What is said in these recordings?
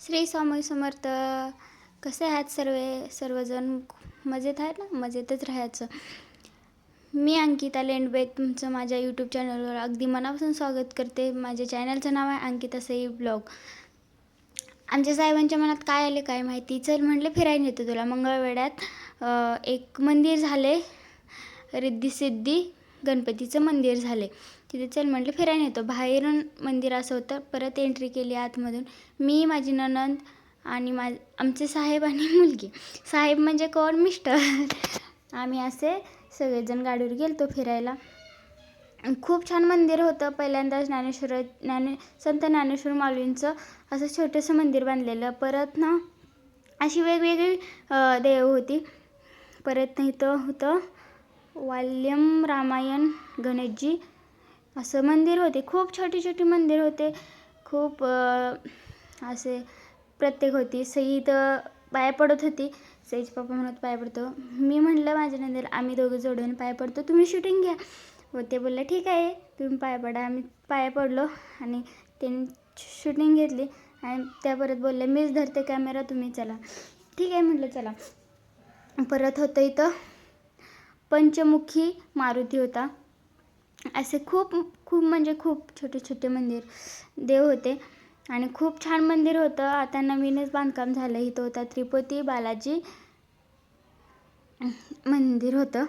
श्री स्वामी समर्थ. कसे आहात सर्व? सर्वजण मजेत आहेत ना? मजेतच राहायचं. मी अंकिता लेंडबे तुमचं माझ्या यूट्यूब चॅनलवर अगदी मनापासून स्वागत करते. माझ्या चॅनलचं नाव आहे अंकिता सई ब्लॉग. आमच्या साहेबांच्या मनात काय आले काय माहिती? चल म्हटलं फिरायला येतं तुला. मंगळवेड्यात एक मंदिर झाले. रिद्धी सिद्धी गणपतीचं मंदिर झाले. तिथे चल म्हटलं फिरायला नेतो. बाहेरून मंदिर असं होतं. परत एंट्री केली आतमधून. मी माझी ननंद आणि मा आमचे साहेब आणि मुलगी. साहेब म्हणजे कोण? मिस्टर. आम्ही असे सगळेजण गाडीवर गेलतो फिरायला. खूप छान मंदिर होतं. पहिल्यांदाच ज्ञानेश्वर ज्ञाने संत ज्ञानेश्वर माऊलींचं असं छोटंसं मंदिर बांधलेलं. परत ना अशी वेगवेगळी देव होती. परत इथं होतं वाल्यम रामायण गणेशजी. असं मंदिर होते. खूप छोटी छोटी मंदिर होते. खूप असे प्रत्येक होती. सई इथं पाया पडत होती. सईचे पप्पा म्हणत पाया पडतो. मी म्हटलं माझ्या नंतर आम्ही दोघं जोडून पाया पडतो. तुम्ही शूटिंग घ्या. व ते बोलले ठीक आहे. तुम्ही पाया पडा. आम्ही पाया पडलो आणि त्यांनी शूटिंग घेतली. आणि त्या परत बोलले मीच धरते कॅमेरा तुम्ही चला. ठीक आहे म्हटलं चला. परत होतं इथं. पंचमुखी मारुती होता. असे खूप खूप म्हणजे खूप छोटे छोटे मंदिर देव होते. आणि खूप छान मंदिर होतं. आता नवीनच बांधकाम झालं इथं होता त्रिपती बालाजी मंदिर होतं.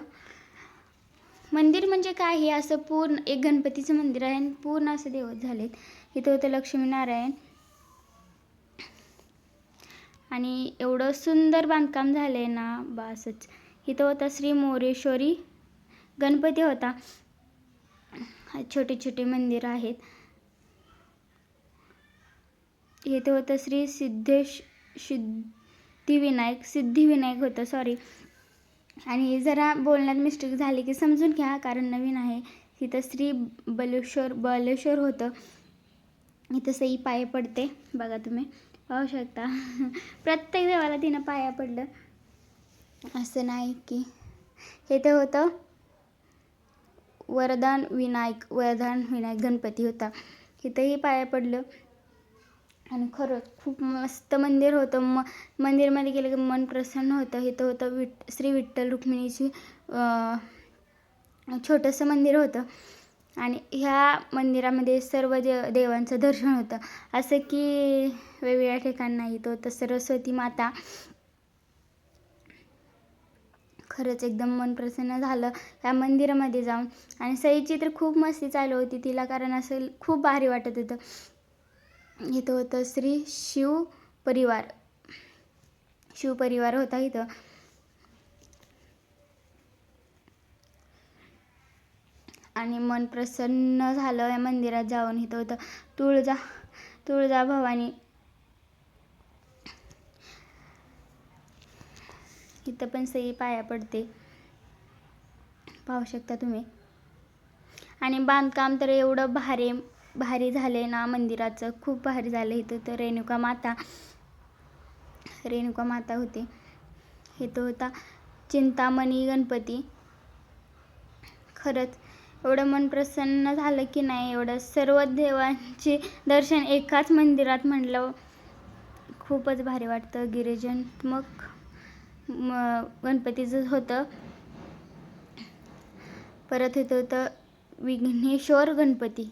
मंदिर म्हणजे काय? हे असं पूर्ण एक गणपतीचं मंदिर आहे आणि पूर्ण असं देव झालेत. इथं होतं लक्ष्मीनारायण. आणि एवढं सुंदर बांधकाम झालं आहे ना बासच. इथं होता श्री मोरेश्वरी गणपती होता. छोटे छोटे मंदिर आहेत. येथे होतं श्री सिद्धेश सिद्धिविनायक सिद्धिविनायक होतं सॉरी आणि जरा बोलण्यात मिस्टेक झाली की समजून घ्या कारण नवीन आहे. तिथं श्री बलेश्वर बलेश्वर होतं. इथं सई पाय पडते. बघा तुम्ही पाहू शकता. प्रत्येक देवाला तिनं पाया पडलं. असं नाही की. हे ते होतं वरदान विनायक वरदान विनायक गणपती होता. इथंही पाया पडलं. आणि खरंच खूप मस्त मंदिर होतं. म मंदिरमध्ये गेलं की मन प्रसन्न होतं. इथं होतं विट श्री विठ्ठल रुक्मिणीची छोटंसं मंदिर होतं. आणि ह्या मंदिरामध्ये सर्व दे देवांचं दर्शन होतं. असं की वेगवेगळ्या ठिकाणी नाही होतं सरस्वती माता खरंच एकदम मन प्रसन्न झालं त्या मंदिरामध्ये जाऊन. आणि सईची तर खूप मस्ती चालू होती तिला कारण असं खूप भारी वाटत होतं. इथं होतं श्री शिव परिवार. शिव परिवार होता इथं. आणि मन प्रसन्न झालं या मंदिरात जाऊन. इथं होतं तुळजा तुळजा भवानी. तिथं पण सई पाया पडते. पाहू शकता तुम्ही. आणि बांधकाम तर एवढं भारी भारी झाले ना मंदिराचं. खूप भारी झालं इथं. तर रेणुका माता रेणुका माता होते. इथं होता चिंतामणी गणपती. खरंच एवढं मन प्रसन्न झालं की नाही एवढं सर्व देवांचे दर्शन एकाच मंदिरात म्हटलं खूपच भारी वाटतं. गिरिजनात्मक म गणपतीचं होतं. परत इथं होतं विघ्नेश्वर गणपती.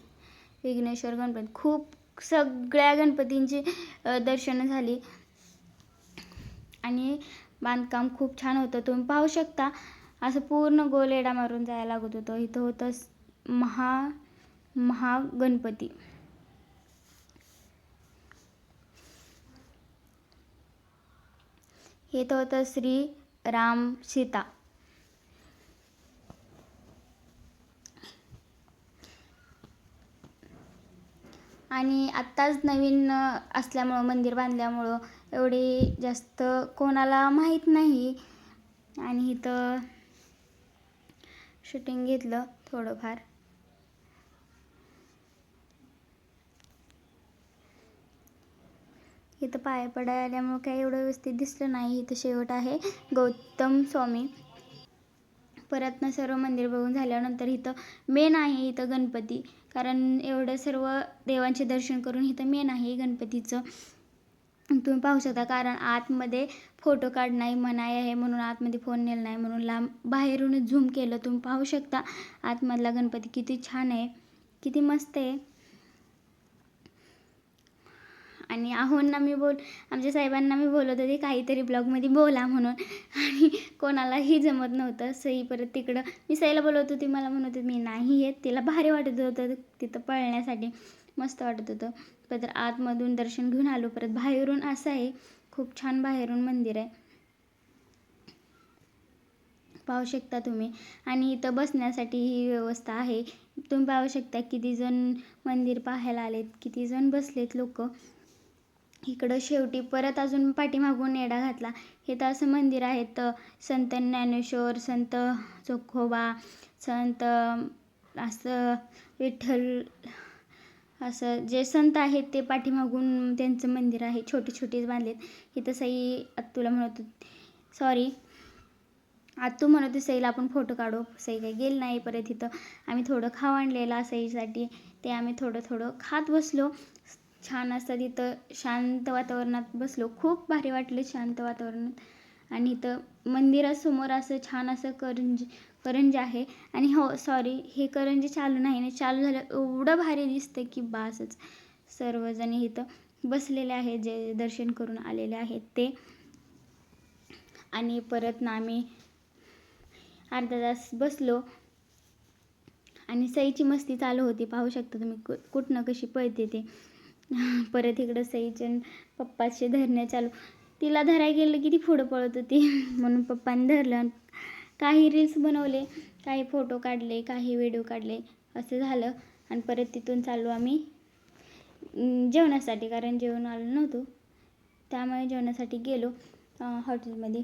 विघ्नेश्वर गणपती. खूप सगळ्या गणपतींची दर्शनं झाली. आणि बांधकाम खूप छान होतं. तुम्ही पाहू शकता. असं पूर्ण गोल एडा मारून जायला लागत होतं. इथं होतं महा महागणपती. इथं होतं श्री राम सीता. आणि आत्ताच नवीन असल्यामुळं मंदिर बांधल्यामुळं एवढी जास्त कोणाला माहीत नाही. आणि इथं शूटिंग घेतलं थोडंफार. इथं पाया पडायला आल्यामुळं काही एवढं व्यवस्थित दिसलं नाही. इथं शेवट आहे गौतम स्वामी. परत ना सर्व मंदिर बघून झाल्यानंतर इथं मेन आहे इथं गणपती. कारण एवढं सर्व देवांचे दर्शन करून इथं मेन आहे गणपतीचं. तुम्ही पाहू शकता कारण आतमध्ये फोटो काढणे मनाई आहे म्हणून आतमध्ये फोन नेला नाही म्हणून लांब बाहेरूनच झूम केलं. तुम्ही पाहू शकता आतमधला गणपती किती छान आहे किती मस्त आहे. आणि आहोंना मी बोल आमच्या साहेबांना मी बोलत होते काहीतरी ब्लॉगमध्ये बोला म्हणून. आणि कोणालाही जमत नव्हतं सई परत तिकडं मी सईला बोलवत होती मला म्हणत होती मी नाही येत. तिला भारी वाटत होतं तिथं पळण्यासाठी मस्त वाटत होतं. परत आतमधून दर्शन घेऊन आलो परत बाहेरून असं आहे खूप छान बाहेरून मंदिर आहे. पाहू शकता तुम्ही. आणि इथं बसण्यासाठी ही व्यवस्था आहे. तुम्ही पाहू शकता किती जण मंदिर पाहायला आलेत किती जण बसलेत लोक. इकडं शेवटी परत अजून पाठीमागून येडा घातला. हे तर असं मंदिर आहे. तर संत ज्ञानेश्वर संत चोखोबा संत असं विठ्ठल असं जे संत आहेत ते पाठीमागून त्यांचं मंदिर आहे. छोटे छोटेच बांधलेत. हे तसंही तुला म्हणत होती. सॉरी आत्तू म्हणत सईला आपण फोटो काढू. सई काही गेलं नाही परत इथं. आम्ही थोडं खाऊ आणलेलं सईसाठी. ते आम्ही थोडं थोडं खात बसलो. छान असतं तिथं शांत वातावरणात बसलो. खूप भारी वाटलं शांत वातावरणात. आणि इथं मंदिरासमोर असं छान असं करंज करंज आहे. आणि हो सॉरी हे करंजी चालू नाही ना चालू झालं एवढं भारी दिसतं की बासच. सर्वजण इथं बसलेले आहेत जे दर्शन करून आलेले आहेत ते. आणि परत ना आम्ही अर्धा तास बसलो. आणि सईची मस्ती चालू होती. पाहू शकता तुम्ही कु कुठनं कशी पळते ते. परत इकडं सईचे पप्पाचे धरणे चालू. तिला धरायला गेलं की ती पुढं पळत होती. म्हणून पप्पाने धरलं काही रील्स बनवले काही फोटो काढले काही व्हिडिओ काढले. असं झालं. आणि परत तिथून चाललो आम्ही जेवणासाठी कारण जेवण आलो नव्हतो. त्यामुळे जेवणासाठी गेलो हॉटेलमध्ये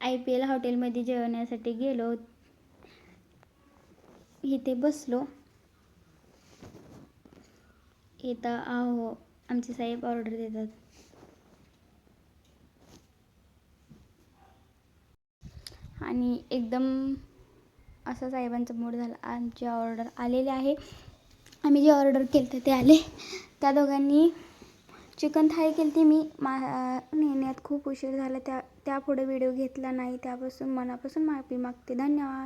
आय पी एल हॉटेलमध्ये जेवण्यासाठी गेलो. इथे बसलो. इथं आहो आमचे साहेब ऑर्डर देतात. आणि एकदम असा साहेबांचा मूड झाला. आमची ऑर्डर आलेली आहे. आम्ही जे ऑर्डर केलं तर ते आले. त्या दोघांनी चिकन थाळी केली ती मी मा नेण्यात खूप उशीर झाला. त्या त्यापुढे व्हिडिओ घेतला नाही. त्यापासून मनापासून माफी मागते. धन्यवाद.